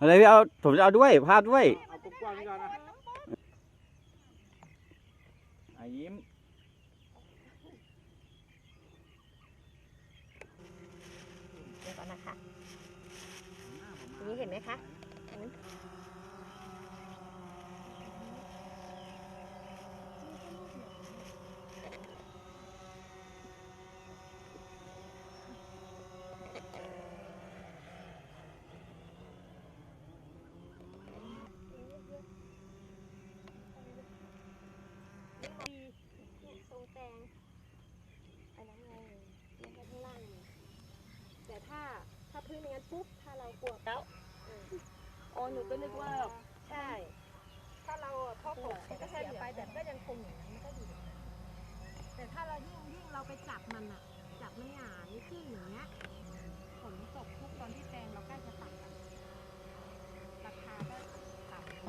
อะไรพี่เอาผมจะเอาด้วยภาพด้วยเอากว้างๆนี่ก่อนนะอะยิ้มเดี๋ยวก่อนนะคะ นี่เห็นไหมคะทรงแตงอันนั้นไงแล้วก็ข้างล่าง แต่ถ้าถ้าพื้นอย่างนั้น ขวบถ้าเรากลัวแล้วอ๋อหนูก็นึกว่าเราอะพอกผมก็เสียไปแต่ก็ยังคงอย่างนั้นมันก็อยู่อย่างนั้นแต่ถ้าเรายิ่งยิ่งเราไปจับมันอะจับมันหงายขึ้นอย่างเงี้ยผลตกทุกตอนที่แปลงเราใกล้จะตัดอะราคาก็ต่ำ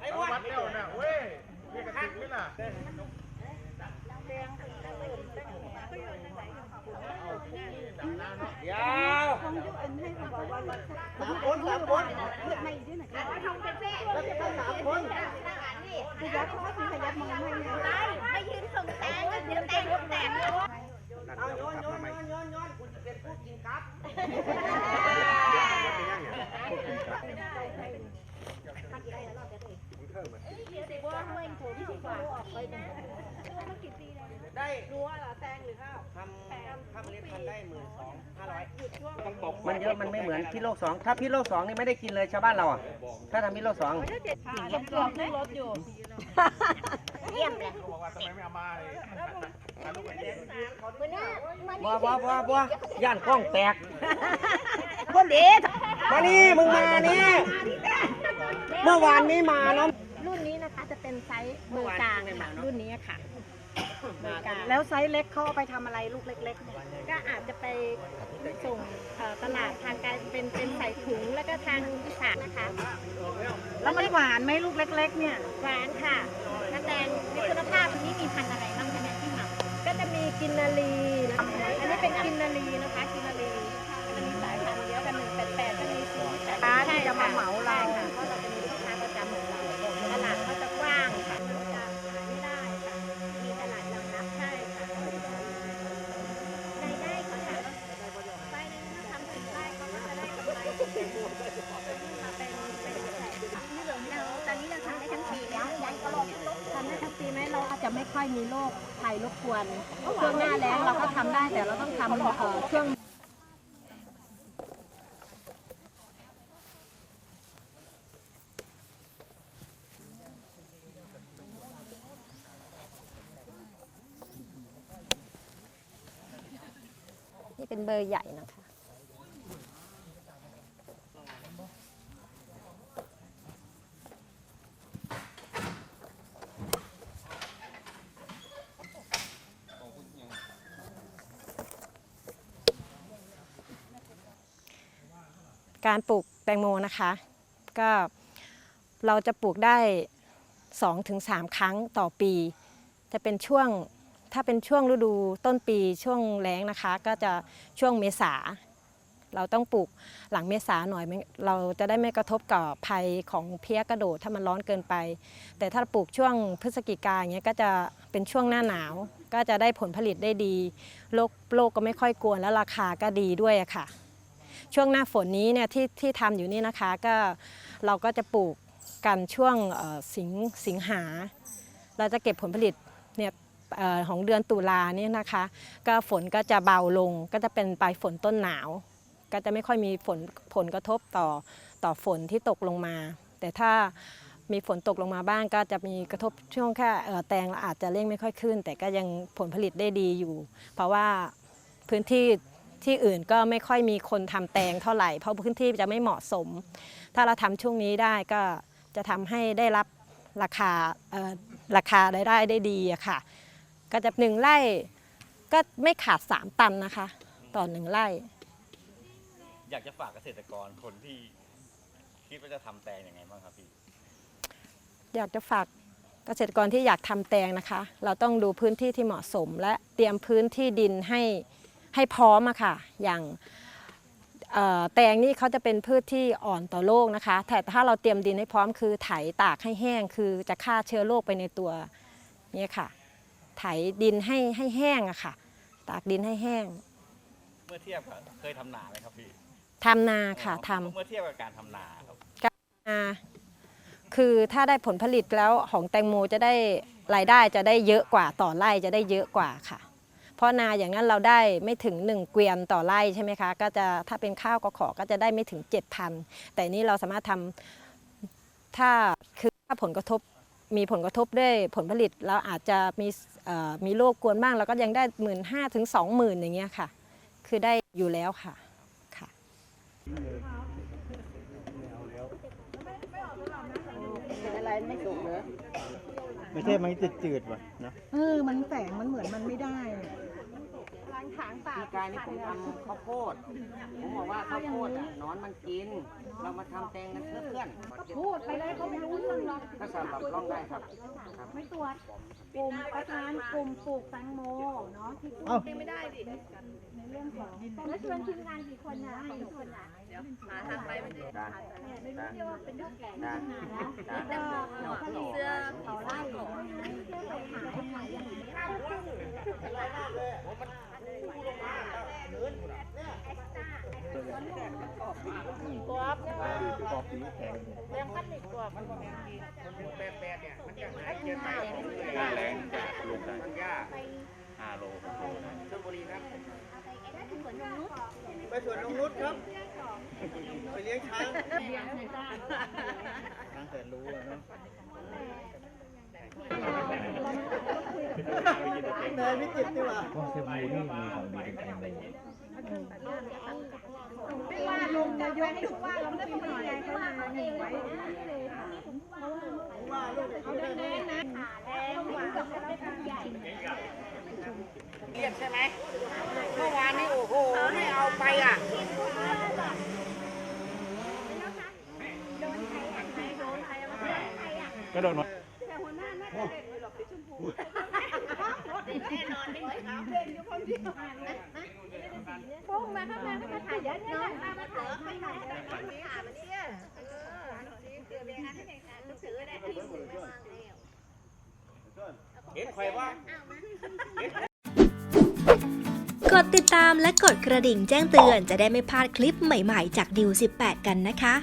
ไอ้วัดแล้วนะเว้ยเรียกกระติกไหมล่ะ ยาว สามค คน น สา สาม ม ค คน นเลือ กไม่ด้วยนะแล้วจะไป สามคนขยับเขาก็ขยับมันไม่ได้ไปยืนส่งแตงก็ยืนแตงแตงเลยเอาโยนโยนโยนโยนโยนคุณจะเป็นผู้กินครับได้รัวเหรอแตงหรือข้าวทำทำเมล็ดพันธุ์ได้หมื่นสองห้าร้อยต้องตกมันเยอะมันไม่เหมือนพี่โลกสองถ้าพี่โลกสองนี่ไม่ได้กินเลยชาวบ้านเราอะถ้าทำพี่โลกสองเกือบเกือบขึ้นรถอยู่เยี่ยมเลยเขาบอกว่าทำไมไม่เอามาเลยถ่ายรูปไปเองวันนี้มันบัวบัวบัวบัวย่านกล้องแตกคนดีมานี่มึงมานี่เมื่อวานนี้มาเนาะรุ่นนี้นะคะจะเป็นไซส์มือกลางค่ะรุ่นนี้ค่ะ มือกลางแล้วไซส์เล็กเขาเอาไปทำอะไรลูกเล็กๆเนี่ยก็อาจจะไปส่งเอ่อตลาดทางการเป็นเป็นใส่ถุงแล้วก็ทางอีสานนะคะแล้วมันหวานไหมลูกเล็ก ๆ เนี่ย หวานค่ะน้ำแดงมีคุณภาพอันนี้มีพันธุ์อะไรบ้างคะเนี่ยที่หมักก็จะมีกินนารีนะคะอันนี้เป็นกินนารีนะคะกินนารีมันมีสายพันธุ์เยอะกันหนึ่งแปดแปดก็มีสี่แปดค้าที่จะมาเหมา ตอนนี้เราทำได้ทั้งปีแล้วยังก็รอทำได้ทั้งปีไหมเราอาจจะไม่ค่อยมีโรคภัยรบกวนช่วงหน้าแล้งเราก็ทำได้แต่เราต้องทำเอ่อช่วงนี่เป็นเบอร์ใหญ่นะคะ การปลูกแตงโมนะคะ ก็เราจะปลูกได้ 2-3 ครั้งต่อปี จะเป็นช่วงถ้าเป็นช่วงฤดูต้นปีช่วงแล้งนะคะ ก็จะช่วงเมษา เราต้องปลูกหลังเมษาหน่อยเราจะได้ไม่กระทบกับภัยของเพี้ยกระโดดถ้ามันร้อนเกินไป แต่ถ้าปลูกช่วงพฤศจิกาเงี้ยก็จะเป็นช่วงหน้าหนาว ก็จะได้ผลผลิตได้ดีโรคโรคก็ไม่ค่อยกวนแล้วราคาก็ดีด้วยอะค่ะ ช่วงหน้าฝนนี้เนี่ยที่ที่ทำอยู่นี่นะคะก็เราก็จะปลูกกันช่วงสิงสิงหา เราจะเก็บผลผลิตเนี่ยของเดือนตุลาเนี่ยนะคะ ก็ฝนก็จะเบาลงก็จะเป็นปลายฝนต้นหนาว ก็จะไม่ค่อยมีฝนผลกระทบต่อต่อฝนที่ตกลงมา แต่ถ้ามีฝนตกลงมาบ้างก็จะมีกระทบช่วงแค่แตงอาจจะเร่งไม่ค่อยขึ้น แต่ก็ยังผลผลิตได้ดีอยู่ เพราะว่าพื้นที่ ที่อื่นก็ไม่ค่อยมีคนทำแตงเท่าไหร่ เพราะพื้นที่จะไม่เหมาะสม ถ้าเราทำช่วงนี้ได้ก็จะทำให้ได้รับราคาเอ่อราคารายได้ได้ดีอะค่ะ ก็จะหนึ่งไร่ก็ไม่ขาด 3 ตันนะคะ ต่อหนึ่งไร่ อยากจะฝากเกษตรกรคนที่คิดว่าจะทำแตงยังไงบ้างครับพี่ อยากจะฝากเกษตรกรที่อยากทำแตงนะคะ เราต้องดูพื้นที่ที่เหมาะสม และเตรียมพื้นที่ดินให้ ให้พร้อมอะค่ะ อย่างเอ่อแตงนี่เขาจะเป็นพืชที่อ่อนต่อโรคนะคะ แต่ถ้าเราเตรียมดินให้พร้อมคือไถตากให้แห้ง คือจะฆ่าเชื้อโรคไปในตัวเนี่ยค่ะ ไถดินให้ให้แห้งอะค่ะ ตากดินให้แห้ง เมื่อเทียบกับเคยทำนาไหมครับพี่ทำนาค่ะทำเมื่อเทียบกับการทำนาครับนาคือถ้าได้ผลผลิตแล้วของแตงโมจะได้รายได้จะได้เยอะกว่าต่อไร่จะได้เยอะกว่าค่ะเพ ราะนาอย่างนั้นเราได้ไม่ถึง 1 เกวียนต่อไร่ใช่ไหมคะ ก็จะถ้าเป็นข้าวก็ขอก็จะได้ไม่ถึง 7,000 แต่นี่เราสามารถทำถ้าคือถ้าผลกระทบมีผลกระทบด้วยผลผลิตเราอาจจะมีมีโรคกวนบ้างเราก็ยังได้หมื่นห้าถึงสองหมื่นอย่างเงี้ยค่ะ คือได้อยู่แล้วค่ะค่ะอะไรไม่สุกเหรอไม่ใช่มันจะจืดว่ะนะเออมันแสงมันเหมือนมันไม่ได้ พี่กายนี่ผมทำข้าวโพด ผมบอกว่าข้าวโพดอะหนอนมันกิน เรามาทำแตงกันเพื่อเพื่อนพูดไปเลยเขาไม่รู้เรื่องหรอกก็สำหรับร่องได้ครับครับ ไม่ตรวจกลุ่มประธานกลุ่มปลูกแตงโมเนาะที่พูดเอ้าไม่ได้ดิในเรื่องของแล้วชวนทีมงานกี่คนนะกี่คนนะได้ได้ได้ไม่รู้ที่ว่าเป็นเรื่องแก่ได้แล้วก็เขาผลิตเสื้อเขาไล่เสื้อเขาขายขายอย่างนี้ หน้าแรงจะลงได้มันยากห้าโลชลบุรีครับไปสวนนงนุชครับไปเลี้ยงช้างช้างแสนรู้อะเนาะ เนยพิจิตรดีกว่าไม่ว่าลงจะยกให้ทุกว่าลงได้เป็นยังไงเขามาหนึ่งไว้เลยค่ะว่าลูกเขาได้แน่นะแรงกว่าใหญ่เรียกใช่ไหมเมื่อวานนี้โอ้โหไม่เอาไปอะก็โดนมาพุ่ งมาเข้ามาเข้ามาถ่ายเดี๋ยวน้องมามาถ่ายข้างในเห็นใครว่ากดติดตามและกดกระดิ่งแจ้งเตือนจะได้ไม่พลาดคลิปใหม่ๆจากดิว18 กันนะคะ